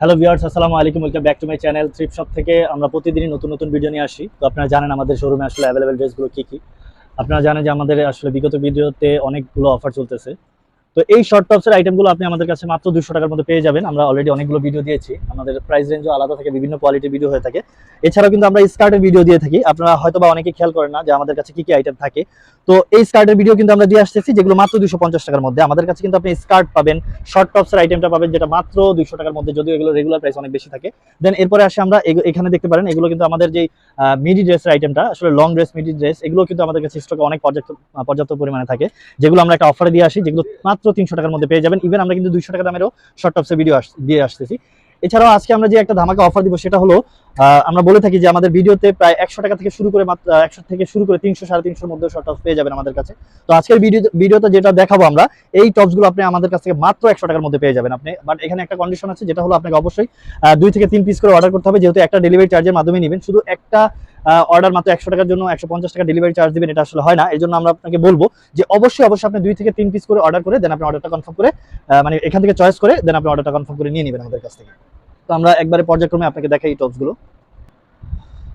Hello viewers আসসালামু আলাইকুম welcome back to my channel trip shop থেকে। আমরা প্রতিদিনই নতুন নতুন ভিডিও নিয়ে আসি। তো আপনারা জানেন আমাদের শোরুমে আসলে অ্যাভেলেবেল ড্রেসগুলো কী কী। আপনারা জানেন যে আমাদের আসলে বিগত ভিডিওতে অনেকগুলো অফার চলতেছে। তো এই শর্ট টপসের আইটেমগুলো আপনি আমাদের কাছে মাত্র দুশো টাকার মধ্যে পেয়ে যাবেন। আমরা অলরেডি অনেকগুলো ভিডিও দিয়েছি। আমাদের প্রাইস রেঞ্জও আলাদা থাকে, বিভিন্ন কোয়ালিটির ভিডিও হয়ে থাকে। এছাড়াও কিন্তু আমরা স্কার্টের ভিডিও দিয়ে থাকি। আপনারা হয়তো বা অনেকে খেয়াল করেন না যে আমাদের কাছে কি কি আইটেম থাকে। তো এই স্কার্টের ভিডিও কিন্তু আমরা দিয়ে আসতেছি, যেগুলো মাত্র দুশো পঞ্চাশ টাকার মধ্যে। আমাদের কাছে কিন্তু আপনি স্কার্ট পাবেন শর্ট টপসের আইটেমটা পাবেন, যেটা মাত্র দুশো টাকার মধ্যে, যদিও এগুলো রেগুলার প্রাইস অনেক বেশি থাকে। দেন এরপরে আসে আমরা এখানে দেখতে পারেন, এগুলো কিন্তু আমাদের যে মিডি ড্রেসের আইটেমটা আসলে লং ড্রেস মিডি ড্রেস এগুলো কিন্তু আমাদের কাছে স্টকে অনেক পর্যাপ্ত পর্যাপ্ত পরিমাণে থাকে। যেগুলো আমরা একটা অফারে দিয়ে আসি, যেগুলো মাত্র তিনশো টাকার মধ্যে পেয়ে যাবেন। ইভেন আমরা কিন্তু দুইশো টাকা দামেরও শর্ট টপসের ভিডিও দিয়ে আসতেছি। এছাড়াও আজকে আমরা যে একটা ধামাকা অফার দিব সেটা হলো আমরা বলে থাকি যে আমাদের ভিডিওতে প্রায় একশো টাকা থেকে শুরু করে মাত্র একশো থেকে শুরু করে তিনশো, সাড়ে তিনশোর মধ্যে টপস পেয়ে যাবেন আমাদের কাছে। তো আজকের ভিডিও ভিডিওতে যেটা দেখাবো আমরা, এই টপসগুলো আপনি আমাদের কাছ থেকে মাত্র একশো টাকার মধ্যে পেয়ে যাবেন আপনি। বাট এখানে একটা কন্ডিশন আছে, যেটা হলো আপনাকে অবশ্যই দুই থেকে তিন পিস করে অর্ডার করতে হবে। যেহেতু একটা ডেলিভারি চার্জের মাধ্যমে নেবেন, শুধু একটা অর্ডার মাত্র একশো টাকার জন্য একশো পঞ্চাশ টাকা ডেলিভারি চার্জ দিবেন, এটা আসলে হয় না। এই জন্য আমরা আপনাকে বলব যে অবশ্যই অবশ্যই আপনি দুই থেকে তিন পিস করে অর্ডার করে দেন আপনি অর্ডারটা কনফার্ম করে মানে এখান থেকে চয়েস করে দেন আপনি অর্ডারটা কনফার্ম করে নিয়ে নেবেন আমাদের কাছ থেকে। তো আমরা একবারে পর্যায়ক্রমে আপনাকে দেখাই এই টপসগুলো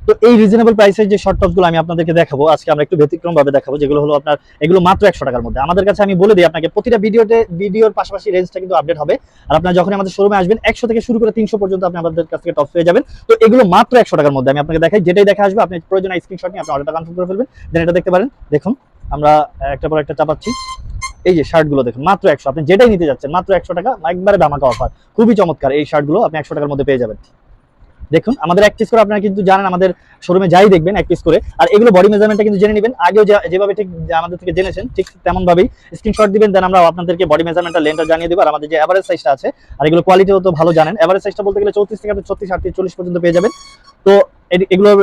তো এই রিজনেবল প্রাইসের যে শর্ট টপসগুলো আমি আপনাদেরকে দেখাবো, আজকে আমরা একটু ব্যতিক্রম ভাবে দেখাবো, যেগুলো হলো আপনার, এগুলো মাত্র একশো টাকার মধ্যে। আমাদের কাছে আমি বলে দিই, আপনাকে প্রতিটা ভিডিওতে, ভিডিওর পাশাপাশি রেঞ্জটা কিন্তু আপডেট হবে। আর আপনার যখন আমাদের শোরুমে আসবেন, একশো থেকে শুরু করে তিনশো পর্যন্ত আপনি আমাদের কাছ থেকে টপ পেয়ে যাবেন। তো এগুলো মাত্র একশো টাকার মধ্যে। আমি আপনাকে দেখাই, যেটাই দেখা আসবে, আপনি প্রয়োজন স্ক্রিনশট নিয়ে আপনি অর্ডারটা কনফার্ম করে ফেলবেন। দেন এটা দেখতে পারেন। দেখুন, আমরা একটা পর একটা চাপাচ্ছি। এই যে শার্টগুলো দেখুন, মাত্র একশো। আপনি যেটাই নিতে যাচ্ছেন, মাত্র একশো টাকা একবারে ধামাকা অফার খুবই চমৎকার এই শার্টগুলো আপনি একশো টাকার মধ্যে পেয়ে যাবেন। দেখুন, আমাদের এক পিস করে আপনারা কিন্তু জানেন, আমাদের শোরুমে যাই দেখবেন এক পিস করে। আর এগুলো বডি মেজারমেন্টটা কিন্তু জেনে নেবেন। আগেও যেভাবে ঠিক আমাদের থেকে জেনেছেন, ঠিক তেমন ভাবেই স্ক্রিনশট দিবেন দেন আমরা আপনাদেরকে বডি মেজারমেন্টটা লেনটা জানিয়ে দেবো। আর আমাদের যে এভারেজ সাইজটা আছে, আর এগুলো কোয়ালিটিও তো ভালো জানেন। এভারেজ সাইজটা বলতে গেলে চৌত্রিশ থেকে আপনি ছত্রিশ, আটত্রিশ, চল্লিশ পর্যন্ত পেয়ে যাবেন। তো এগুলোর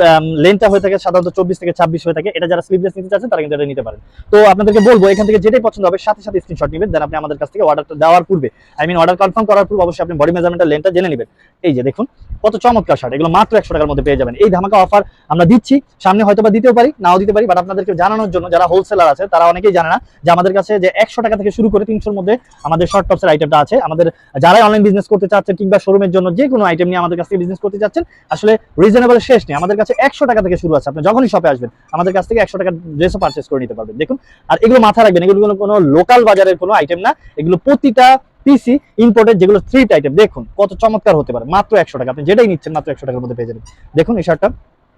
লেনটা হয়ে থাকে সাধারণত চব্বিশ থেকে ছাব্বিশ হয়ে থাকে। এটা যারা স্লিভলেস নিতে চাচ্ছেন, তারা কিন্তু এটা নিতে পারেন। তো আপনাদেরকে বলব, এখান থেকে যেটাই পছন্দ হবে, সাথে সাথে স্ক্রিনশট নেবেন দেন আপনি আমাদের কাছ থেকে অর্ডারটা দেওয়ার পূর্বে আই মিন অর্ডার কনফার্ম করার পূর্বে অবশ্যই আপনি বডি মেজারমেন্টের লেনটা জেনে নেবেন। এই যে দেখুন, কত চমৎকার শার্ট এগুলো মাত্র একশো টাকার মধ্যে পেয়ে যাবেন। এই ধামাকা অফার আমরা দিচ্ছি, সামনে হয়তো বা দিতেও পারি, নাও দিতে পারি বাট আপনাদেরকে জানানোর জন্য, যারা হোলসেলার আছে, তারা অনেকেই জানে না যে আমাদের কাছে যে একশো টাকা থেকে শুরু করে তিনশোর মধ্যে আমাদের শর্ট টপসের আইটেমটা আছে। আমাদের যারা অনলাইন বিজনেস করতে চাচ্ছেন কিংবা শোরুমের জন্য যে কোনো আইটেম নিয়ে আমাদের কাছ থেকে বিজনেস করতে চাচ্ছেন, আসলে রিজনেবল শেষ নেই। আমাদের কাছে একশো টাকা থেকে শুরু আছে। আপনি যখনই শপে আসবেন, আমাদের কাছ থেকে একশো টাকার ড্রেসও পারচেস করে নিতে পারবেন। দেখুন, আর এগুলো মাথায় রাখবেন, এগুলো কোনো- কোনো লোকাল বাজারের কোনো আইটেম না। এগুলো প্রতিটা পিসি ইম্পোর্টেড যেগুলো থ্রিট আইটেম দেখুন, কত চমৎকার হতে পারে। মাত্র একশো টাকা। আপনি যেটাই নিচ্ছেন, মাত্র একশো টাকার মধ্যে পেয়ে যাবেন। দেখুন, এই শার্টটা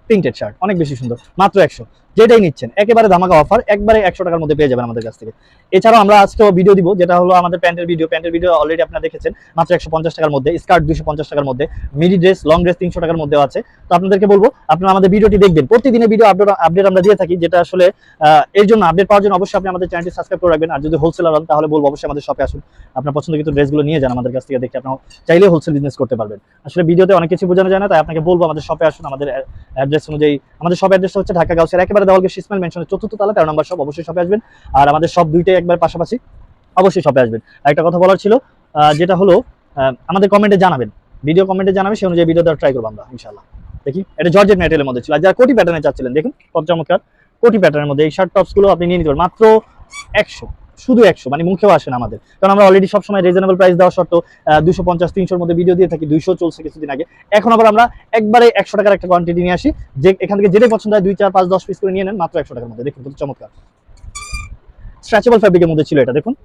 প্রিন্টেড শার্ট, অনেক বেশি সুন্দর, মাত্র একশো। যেটাই নিচ্ছেন, একেবারে ধামাকা অফার, একবারে একশো টাকার মধ্যে পেয়ে যাবেন আমাদের কাছ থেকে। এছাড়াও আমরা আজকেও ভিডিও দিব, যেটা হলো আমাদের প্যান্টের ভিডিও প্যান্টের ভিডিও অলরেডি আপনারা দেখেছেন, মাত্র একশো পঞ্চাশ টাকার মধ্যে, স্কার্ট দুশো টাকার মধ্যে মিডি ড্রেস লং ড্রেস তিনশো টাকার মধ্যেও আছে। তো আপনাদেরকে বলব, আপনারা আমাদের ভিডিওটি দেখবেন, প্রতিদিনের ভিডিও আপডেট আপডেট আমরা দিয়ে থাকি, যেটা আসলে এর জন্য আপডেট পাওয়ার জন্য অবশ্যই আপনি আমাদের চ্যানেলটি সাবস্ক্রাইব করে রাখবেন, আর যদি হোলসেলার হন তাহলে বলব অবশ্যই আমাদের শপে আসুন। আপনার পছন্দ কিন্তু ড্রেসগুলো নিয়ে যান আমাদের কাছ থেকে, দেখে আপনার চাইলে হোলসেল বিজনেস করতে পারবেন। আসলে ভিডিওতে অনেক কিছু বোঝানো যায় না, তাই আপনাকে বলব আমাদের শপে আসুন, আমাদের অ্যাড্রেস অনুযায়ী আমাদের শপ অ্যাড্রেসটা হচ্ছে ঢাকা গাউসের একেবারে দেওয়ালকে সিসমেল মেনশনের চতুর্থ তালা, তেরো নম্বর শপ অবশ্যই শপে আসবেন। আর আমাদের সব দুইটাই একবার পাশাপাশি অবশ্যই শপে আসবেন। একটা কথা বলার ছিল যেটা হলো আমাদের কমেন্টে জানাবেন। ভিডিও কমেন্টে জানাবেন সেই অনুযায়ী ভিডিও ট্রাই করব আমরা ইনশাল্লাহ দেখি, এটা জর্জেট ম্যাটেরিয়ালের মধ্যে ছিল। আর যারা কোটি প্যাটার্নে চাচ্ছিলেন, দেখুন কত চমৎকার, কোটি প্যাটার্নের মধ্যে এই শার্ট টপসগুলো আপনি নিয়ে নিতে পারেন। মাত্র একশো। শুধু একশো মানে মুখেও আসে না আমাদের। কারণ আমরা অলরেডি সবসময় রিজনেবল প্রাইস দেওয়া সত্ত্বেও দুশো পঞ্চাশ, তিনশোর মধ্যে ভিডিও দিয়ে থাকি, দুইশো চলছে কিছুদিন আগে। এখন আবার আমরা একবারে একশো টাকার একটা কোয়ান্টিটি নিয়ে আসি, যে এখান থেকে যেটাই পছন্দ হয় দুই, চার, পাঁচ, দশ পিস করে নিয়ে নেন, মাত্র একশো টাকার মধ্যে। দেখুন কত চমৎকার। স্ট্রেচেবল ফ্যাব্রিকের মধ্যে ছিল এটা, দেখুন।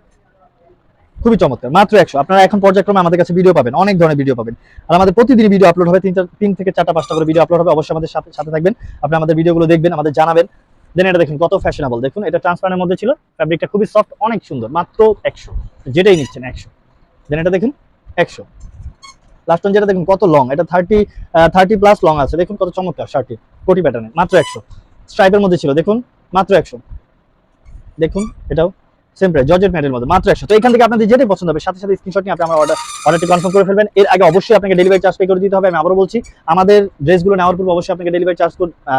খুবই চমৎকার, মাত্র একশো। আপনারা এখন পর্যায়ক্রমে আমাদের কাছে ভিডিও পাবেন, অনেক ধরনের ভিডিও পাবেন। আর আমাদের প্রতিদিন ভিডিও আপলোড হবে, তিন তিন থেকে চারটা, পাঁচটা করে ভিডিও আপলোড হবে, অবশ্যই আমাদের সাথে সাথে থাকবেন। আপনি আমাদের ভিডিওগুলো দেখবেন, আমাদের জানাবেন। দেন এটা দেখুন কত ফ্যাশনেবল দেখুন, এটা ট্রান্সপারেন্টের মধ্যে ছিল ফ্যাব্রিকটা খুবই সফট অনেক সুন্দর, মাত্র একশো। যেটাই নিচ্ছেন একশো। দেন এটা দেখুন, একশো। লাস্ট যেটা দেখুন, কত লং এটা থার্টি থার্টি প্লাস লং আছে। দেখুন কত চমৎকার শার্টটি, কোটি প্যাটার্নে মাত্র একশো। স্ট্রাইপের মধ্যে ছিল, দেখুন, মাত্র একশো। দেখুন, এটাও সেম প্রাইস জর্জেট ম্যাটের মধ্যে মাত্র একশো। তো এখান থেকে আপনাদের যেটাই পছন্দ হবে, সাথে সাথে স্ক্রিনশট নিয়ে আপনি আমার অর্ডার অর্ডারটি কনফার্ম করে ফেলবেন। এর আগে অবশ্যই আপনাকে ডেলিভারি চার্জ পে করে দিতে হবে, আমি আবারও বলছি, আমাদের ড্রেসগুলো নেওয়ার পূর্বে অবশ্যই আপনাকে ডেলিভারি চার্জ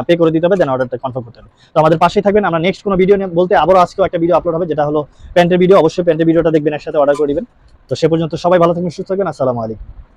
পে করে দিতে হবে দেন অর্ডারটা কনফার্ম করতে হবে। তো আমাদের পাশেই থাকবেন, আমরা নেক্সট কোনো ভিডিও বলতে আবারও আজকেও একটা ভিডিও আপলোড হবে, যেটা হলো প্যান্টের ভিডিও অবশ্যই প্যান্টের ভিডিওটা দেখবেন, একসাথে অর্ডার করে দিবেন। তো সে পর্যন্ত সবাই ভালো থাকবেন, সুস্থ থাকবেন, আসসালামু আলাইকুম।